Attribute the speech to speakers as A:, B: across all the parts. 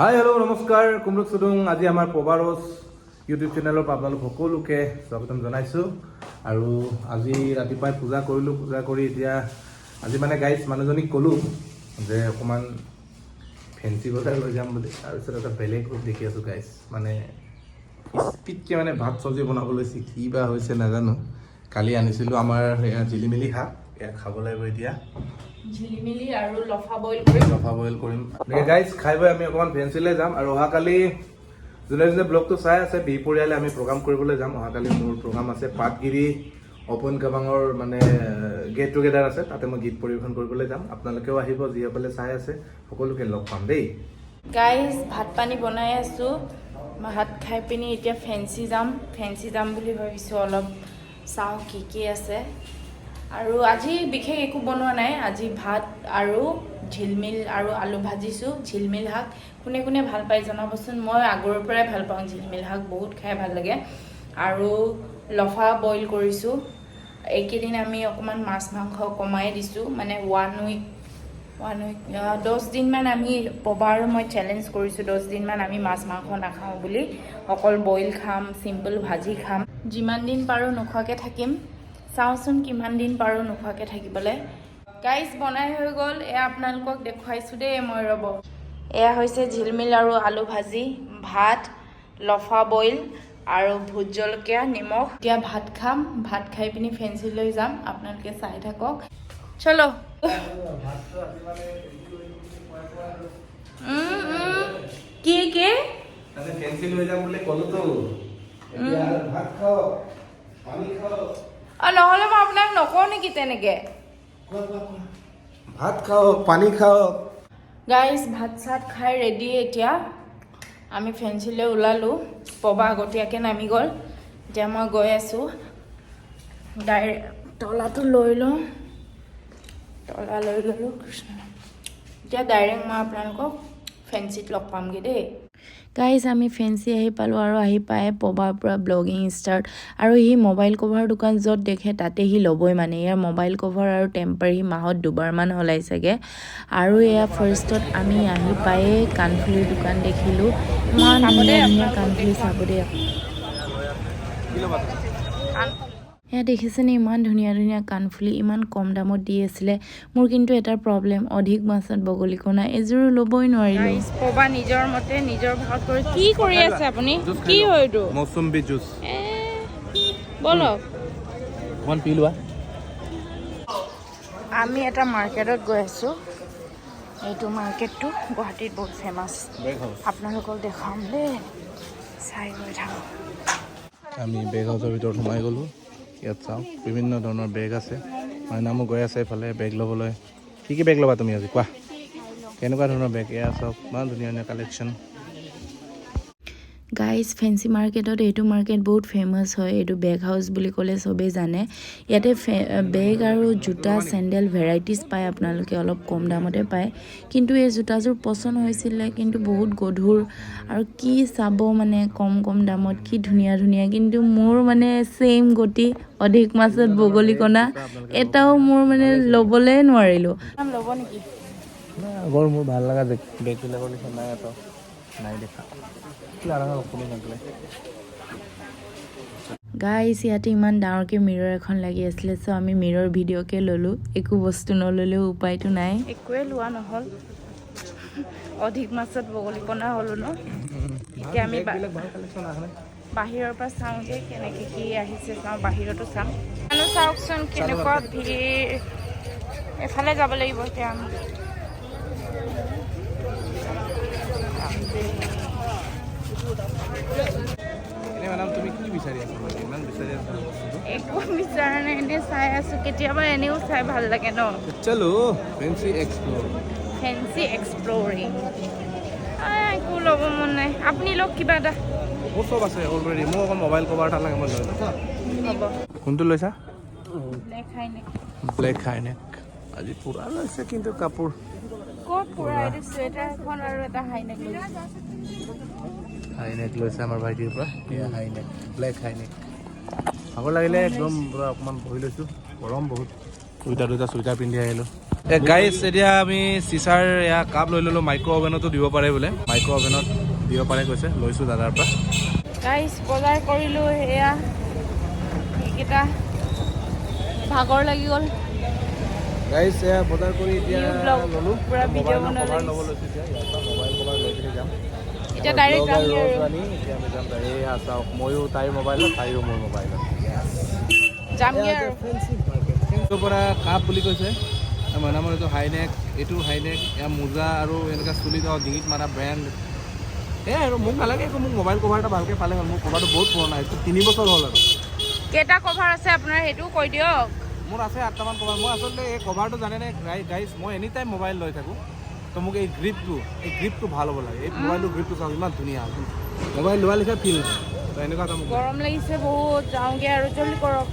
A: Hi hello' নমস্কাৰ, কুমৰুক চুডুং আজি আমাৰ পবাৰছ ইউটিউব চেনেলৰ পৰা আপোনালোক সকলোকে স্বাগতম জনাইছোঁ। আৰু আজি ৰাতিপুৱাই পূজা কৰিলোঁ, পূজা কৰি এতিয়া আজি মানে গাইজ মানুহজনীক ক'লোঁ যে অকণমান ফেঞ্চি বজাৰ লৈ যাম বুলি। তাৰপিছত এটা বেলেগ ৰূপ দেখি আছোঁ গাইজ মানে স্পীডকৈ মানে ভাত চব্জি বনাবলৈ লৈছে কি বা হৈছে নাজানো। কালি আনিছিলোঁ আমাৰ এয়া জিলিমিলি শাক, এয়া খাব লাগিব এতিয়া।
B: ঝিলিমিলি আৰু লফা বইল কৰিম।
A: লফা বইল কৰিম। গাইজ খাই বৈ আমি অকণমান ফেঞ্চিলৈ যাম আৰু অহাকালি যোনে যোনে ব্লগটো চাই আছে বি পৰিয়ালে আমি প্ৰগ্ৰাম কৰিবলৈ যাম। অহাকালি মোৰ প্ৰগ্ৰাম আছে পাটগিৰি অপন কাবাঙৰ মানে গেট টুগেডাৰ আছে। তাতে মই গীত পৰিৱেশন কৰিবলৈ যাম। আপোনালোকেও আহিব যিসকলে চাই আছে সকলোকে লগ পাম দেই।
B: গাইজ ভাত পানী বনাই আছোঁ। ভাত খাই পিনি এতিয়া ফেঞ্চি যাম। ফেঞ্চি যাম বুলি ভাবিছোঁ অলপ। চাওঁ কি কি আছে। আৰু আজি বিশেষ একো বনোৱা নাই আজি ভাত আৰু ঝিলমিল আৰু আলু ভাজিছোঁ ঝিলমিল শাক। কোনে কোনে ভাল পায় জনাবচোন মই আগৰ পৰাই ভাল পাওঁ ঝিলমিল শাক বহুত খাই ভাল লাগে। আৰু লফা বইল কৰিছোঁ এইকেইদিন আমি অকণমান মাছ মাংস কমাই দিছোঁ মানে ওৱান উইক ওৱান উইক দহ দিনমান আমি পবাৰ মই চেলেঞ্জ কৰিছোঁ দহ দিনমান আমি মাছ মাংস নাখাওঁ বুলি। অকল বইল খাম চিম্পল ভাজি খাম। যিমান দিন পাৰোঁ নোখোৱাকৈ থাকিম। চাওঁচোন কিমান দিন পাৰোঁ নোখোৱাকৈ থাকিবলৈ। গাইজ বনাই হৈ গ'ল। এয়া আপোনালোকক দেখুৱাইছোঁ দেই মই ৰ'ব। এয়া হৈছে ঝিলমিল আৰু আলু ভাজি ভাত লফা বইল আৰু ভোট জলকীয়া নিমখ। এতিয়া ভাত খাম ভাত খাই পিনি ফেঞ্চিলৈ যাম আপোনালোকে চাই থাকক। চলো। কি কি?
A: ফেঞ্চি লৈ যাম বুলি ক'লোতো ভাত খাওক পানী খাওক।
B: নহ'লে মই আপোনাক নকওঁ নেকি তেনেকৈ।
A: ভাত খাওক পানী খাওক
B: গাইজ ভাত চাত খাই ৰেডি এতিয়া আমি ফেঞ্চিলৈ ওলালোঁ পবা আগতীয়াকৈ নামি গ'ল এতিয়া মই গৈ আছোঁ ডাইৰেক্ট তলাটো লৈ লওঁ তলা লৈ গ'লোঁ কৃষ্ণ এতিয়া ডাইৰেক্ট মই আপোনালোকক ফেঞ্চিত লগ পামগৈ দেই গাইজ আমি ফেঞ্চি আহি পালোঁ আৰু আহি পাই পবাৰ পৰা ব্লগিং ষ্টাৰ্ট আৰু সি মোবাইল কভাৰ দোকান য'ত দেখে তাতে সি ল'বই মানে। ইয়াৰ মোবাইল কভাৰ আৰু টেম্পাৰ সি মাহত দুবাৰমান সলাই চাগে। আৰু এয়া ফাৰ্ষ্টত আমি আহি পায়েই কাণফুলিৰ দোকান দেখিলোঁ। কাণফুলি চাব দেই। এয়া দেখিছেনে ইমান ধুনীয়া ধুনীয়া কাণফুলি ইমান কম দামত দি আছিলে। মোৰ কিন্তু এটা প্ৰব্লেম অধিক মাছত বগলীকণা এযোৰো ল'বই নোৱাৰিলোঁ। পবা নিজৰ মতে নিজৰ ভাগত কৰি কি কৰি আছে আপুনি? কি হয় এইটো?
A: মৌচুম্বী জুচ
B: ব'লক
A: অকণমান পি লোৱা।
B: আমি এটা মাৰ্কেটত গৈ আছোঁ। এইটো মাৰ্কেটটো গুৱাহাটীত বহুত ফেমাছ আপোনালোকক দেখাম দেই চাই গৈ থাকক।
A: আমি বেগ হাউচৰ ভিতৰত সোমাই গ'লোঁ। ইয়াত চাওঁ। বিভিন্ন ধৰণৰ বেগ আছে। মাইনামো গৈ আছে এইফালে বেগ ল'বলৈ। কি কি বেগ ল'বা তুমি আজি? কোৱা। কেনেকুৱা ধৰণৰ বেগ এয়া চাওক। ইমান ধুনীয়া ধুনীয়া কালেকশ্যন
B: গাইজ ফেঞ্চি মাৰ্কেটত এইটো মাৰ্কেট বহুত ফেমাছ হয় এইটো বেগ হাউচ বুলি ক'লে চবেই জানে। ইয়াতে ফে- বেগ আৰু জোতা চেণ্ডেল ভেৰাইটিজ পায় আপোনালোকে অলপ কম দামতে পায়। কিন্তু এই জোতাযোৰ পচন্দ হৈছিলে কিন্তু বহুত গধুৰ। আৰু কি চাব মানে কম কম দামত কি ধুনীয়া ধুনীয়া। কিন্তু মোৰ মানে ছেইম গতি অধিক মাছত বগলীকণা এটাও মোৰ মানে ল'বলৈ নোৱাৰিলোঁ। ল'ব নেকি?
A: মোৰ ভালো লগা বেগবিলাকৰ নিচিনা নাই নাই দেখা
B: গাইজ ইয়াতে ইমান ডাঙৰকৈ মিৰৰ এখন লাগি আছিলে চ' আমি মিৰৰ ভিডিঅ'কে ল'লোঁ। একো বস্তু নল'লেও উপায়তো নাই। একোৱে লোৱা নহ'ল। অধিক মাছত বগলীপনা হ'লোঁ ন? এতিয়া আমি বাহিৰৰ পৰা চাওঁগৈ কেনেকৈ কি আহিছে চাওঁ বাহিৰতো চাম। মানুহ চাওকচোন কেনেকুৱা ভিৰ এফালে যাব লাগিব এতিয়া আমি।
A: এনেই তুমি কি বিচাৰি আছা? মানে ইমান বিচাৰি আছা
B: একো বিচৰা নাই এনেই চাই আছোঁ। কেতিয়াবা এনেও চাই ভালো লাগে ন?
A: চলো ফেঞ্চি এক্সপ্ল'ৰ
B: ফেঞ্চি এক্সপ্ল'ৰিং একো ল'ব মন নাই। আপুনি লওক কিবা এটা।
A: মোৰ চব আছে অলৰেডি মোক অকল মোবাইল কভাৰ এটা লাগে মই লৈ লওঁ কোনটো লৈছা? ব্লেক হাইনেক আজি পূৰা লৈছে কিন্তু কাপোৰ।
B: ক'ত পুৰা? এইটো চুৱেটাৰ এখন আৰু এটা হাইনেক লৈছোঁ।
A: হাইনেক লৈছে আমাৰ ভাইটিৰ পৰা। এয়া হাইনেক ব্লেক হাইনেক ভাগৰ লাগিলে একদম পূৰা অকণমান বহি লৈছোঁ। গৰম বহুত। দুইটা দুটা চুইটাৰ পিন্ধি আহিলোঁ। গাইজ এতিয়া আমি চিচাৰ এয়া কাপ লৈ ল'লোঁ। মাইক্ৰ' অভেনতো দিব পাৰে বোলে। মাইক্ৰ' অভেনত দিব পাৰে কৈছে। লৈছোঁ দাদাৰ পৰা।
B: গাইজ বজাৰ কৰিলোঁ সেয়া সেইকেইটা ভাগৰ লাগি গ'ল।
A: গাইজ এয়া বজাৰ কৰি এতিয়া ল'লোঁ। কভাৰ ল'ব লৈছোঁ এতিয়া। ইয়াৰ পৰা মোবাইল কভাৰ লৈ কিনে যাম।
B: এতিয়া ডাইৰেক্ট
A: আনি এতিয়া আমি যাম এয়া চাওক ময়ো তাইৰ মোবাইলত তাইৰো মোৰ মোবাইলত
B: যামগৈ আৰু
A: পৰা কাপ বুলি কৈছে। মানে আমাৰ এইটো হাইনেক এইটো হাইনেক এয়া মোজা আৰু এনেকুৱা চুলি যাওঁ ডিঙিত মাৰা ব্ৰেণ্ড সেয়াই আৰু মোক নালাগে একো মোক মোবাইল কভাৰ এটা ভালকৈ পালে হ'ল। মোৰ কভাৰটো বহুত পুৰণা এইটো তিনি বছৰ হ'ল আৰু।
B: কেইটা কভাৰ আছে আপোনাৰ? সেইটোও কৈ দিয়ক।
A: মোৰ আছে আঠটামান কভাৰ মই আচলতে এই কভাৰটো জানেনে গাইজ মই এনি টাইম মোবাইল লৈ থাকোঁ। মোক এই গ্ৰিপটো এই গ্ৰিপটো ভালো হ'ব লাগে এই মোবাইলটোৰ গ্ৰিপটো চাওক ইমান ধুনীয়া মোবাইল লোৱাৰ লিখা ফিল তো এনেকুৱা এটা
B: গৰম লাগিছে বহুত যাওঁগৈ আৰু জলদি কৰক।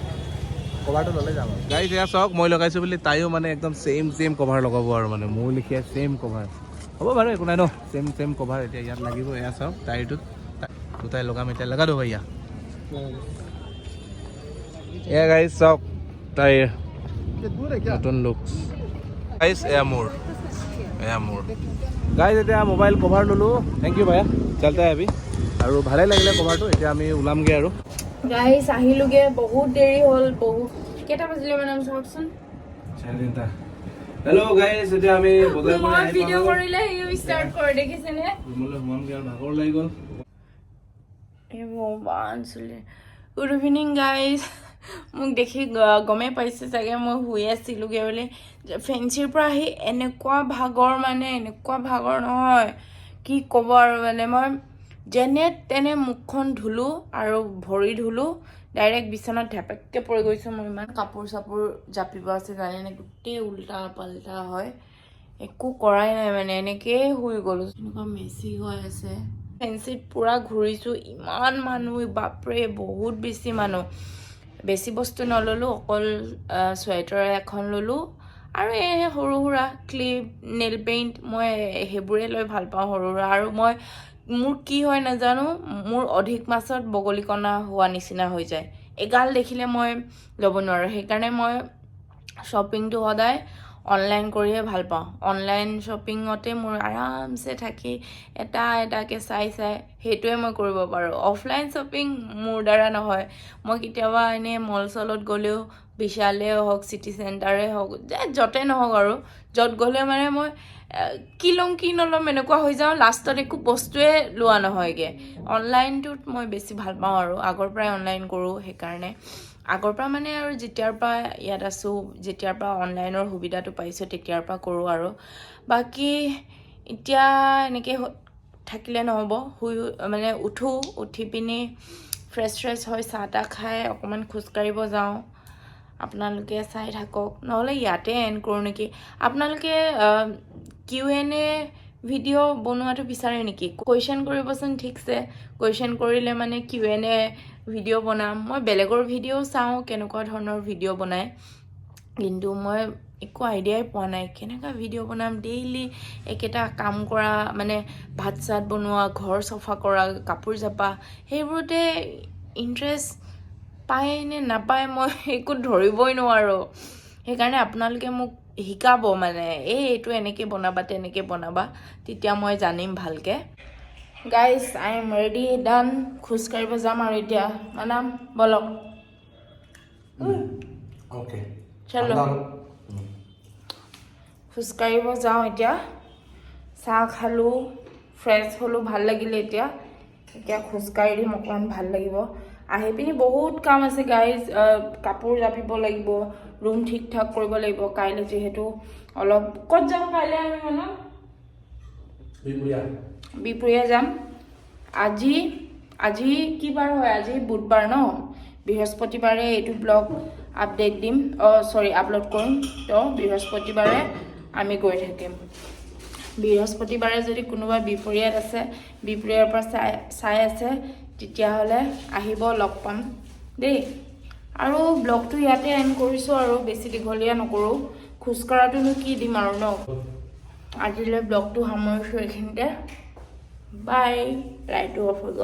A: কভাৰটো ল'লে যাম গাইজ এয়া চাওক মই লগাইছোঁ বুলি তাইও মানে একদম ছেইম ছেইম কভাৰ লগাব আৰু মানে। মোৰ লিখীয়া ছেইম কভাৰ হ'ব বাৰু একো নাই ন? ছেইম ছেইম কভাৰ এতিয়া ইয়াত লাগিব এয়া চাওক তাইৰটোত দুটাই লগাম এতিয়া লগা দিব এয়া এয়া গাইজ চাওক তাইৰ নতুন লুক মোৰ এয়া মোৰ। গাইজ এতিয়া মোবাইল কভাৰ ল'লোঁ। থেংক ইউ ভাইয়া। চালতে আহিবি। আৰু ভালে লাগিলে কভাৰটো এতিয়া আমি ওলামগৈ আৰু।
B: গাইজ আহিলোগে। বহুত দেৰি হ'ল। বহুত কেইটা বাজিলে মানে চাওকচোন?
A: হেল্ল' গাইজ এতিয়া আমি বজাৰ কৰি
B: ভিডিঅ'। কৰিলে সিও ষ্টাৰ্ট কৰে দেখিছেনে?
A: ৰুমলৈ সোমামগৈ আৰু ভাগৰ লাগি গ'ল।
B: এই ভগৱান চুলি। গুড ইভিনিং গাইজ মোক দেখি গমেই পাইছে চাগে মই শুই আছিলোগৈ বুলি। ফেঞ্চিৰ পৰা আহি এনেকুৱা ভাগৰ মানে এনেকুৱা ভাগৰ নহয়। কি ক'ব আৰু মানে মই যেনে তেনে মুখখন ধুলোঁ আৰু ভৰি ধুলোঁ ডাইৰেক্ট বিচনাত ধেপেককৈ পৰি গৈছোঁ মই। ইমান কাপোৰ চাপোৰ জাপিব আছে জানেনে গোটেই উল্টা পাল্টা হয়। একো কৰাই নাই মানে এনেকেই শুই গ'লোঁ। এনেকুৱা মেচি হৈ আছে। ফেঞ্চিত পূৰা ঘূৰিছোঁ। ইমান মানুহ বাপৰে বহুত বেছি মানুহ। বেছি বস্তু নল'লোঁ অকল চুৱেটাৰ এখন ল'লোঁ। আৰু এই সৰু সুৰা ক্লিপ নেল পেইণ্ট মই সেইবোৰে লৈ ভাল পাওঁ সৰু সুৰা। আৰু মই মোৰ কি হয় নাজানো মোৰ অধিক মাছত বগলীকণা হোৱা নিচিনা হৈ যায়। এগাল দেখিলে মই ল'ব নোৱাৰোঁ। সেইকাৰণে মই শ্বপিংটো সদায় অনলাইন কৰিয়ে ভাল পাওঁ। অনলাইন শ্বপিঙতে মোৰ আৰামছে থাকি এটা এটাকৈ চাই চাই সেইটোৱে মই কৰিব পাৰোঁ। অফলাইন শ্বপিং মোৰ দ্বাৰা নহয়। মই কেতিয়াবা এনেই মল চলত গ'লেও বিশালে হওক চিটি চেণ্টাৰে হওক য'তে নহওক আৰু য'ত গ'লে মানে মই কি ল'ম কি নল'ম এনেকুৱা হৈ যাওঁ লাষ্টত একো বস্তুৱে লোৱা নহয়গৈ। অনলাইনটোত মই বেছি ভাল পাওঁ আৰু। আগৰ পৰাই অনলাইন কৰোঁ সেইকাৰণে। আগৰ পৰা মানে আৰু যেতিয়াৰ পৰা ইয়াত আছোঁ যেতিয়াৰ পৰা অনলাইনৰ সুবিধাটো পাইছোঁ তেতিয়াৰ পৰা কৰোঁ আৰু। বাকী এতিয়া এনেকৈ থাকিলে নহ'ব। শুই মানে উঠোঁ উঠি পিনি ফ্ৰেছ ফ্ৰেছ হৈ চাহ তাহ খাই অকণমান খোজকাঢ়িব যাওঁ। আপোনালোকে চাই থাকক। নহ'লে ইয়াতে এণ্ড কৰোঁ নেকি? আপোনালোকে কিউ এন এ ভিডিঅ' বনোৱাটো বিচাৰে নেকি? কুৱেশ্যন কৰিবচোন ঠিকছে। কুৱেশ্যন কৰিলে মানে কিউ এন এ ভিডিঅ' বনাম? মই বেলেগৰ ভিডিঅ' চাওঁ কেনেকুৱা ধৰণৰ ভিডিঅ' বনায়। কিন্তু মই একো আইডিয়াই পোৱা নাই। কেনেকুৱা ভিডিঅ' বনাম? ডেইলি একেটা কাম কৰা মানে ভাত চাত বনোৱা ঘৰ চফা কৰা কাপোৰ জাপা সেইবোৰতে ইণ্টাৰেষ্ট পায় নে নাপায় মই একো ধৰিবই নোৱাৰোঁ। সেইকাৰণে আপোনালোকে মোক শিকাব মানে এই এইটো এনেকৈ বনাবা তেনেকৈ বনাবা তেতিয়া মই জানিম ভালকৈ। Guys I am ready done খোজকাঢ়িব যাম আৰু এতিয়া। মানাম বলক। চলো। খোজকাঢ়িব যাওঁ এতিয়া। চাহ খালোঁ ফ্ৰেছ হ'লোঁ ভাল লাগিলে এতিয়া। এতিয়া খোজকাঢ়ি দিম অকণমান ভাল লাগিব। আহি পিনি বহুত কাম আছে গাইজ কাপোৰ জাপিব লাগিব ৰুম ঠিক ঠাক কৰিব লাগিব কাইলৈ যিহেতু অলপ ক'ত যাম কাইলৈ আমি মানে? বিহপুৰীয়া। যাম। আজি আজি কি বাৰ হয়? আজি বুধবাৰ ন? বৃহস্পতিবাৰে এইটো ব্লগ আপডেট দিম। অঁ চৰি আপলোড কৰিম। তো বৃহস্পতিবাৰে আমি গৈ থাকিম। বৃহস্পতিবাৰে যদি কোনোবা বিপৰীয়াত আছে, বিপৰীয়াৰ পৰা চাই চাই আছে, তেতিয়াহ'লে আহিব লগ পাম। দেই। আৰু ব্লগটো ইয়াতে এণ্ড কৰিছোঁ আৰু বেছি দীঘলীয়া নকৰোঁ। খোজকঢ়াটোনো কি দিম আৰু ন? আজিলৈ ব্লগটো সামৰিছোঁ এইখিনিতে। বাই লাইটটো অফ হৈ গ'ল।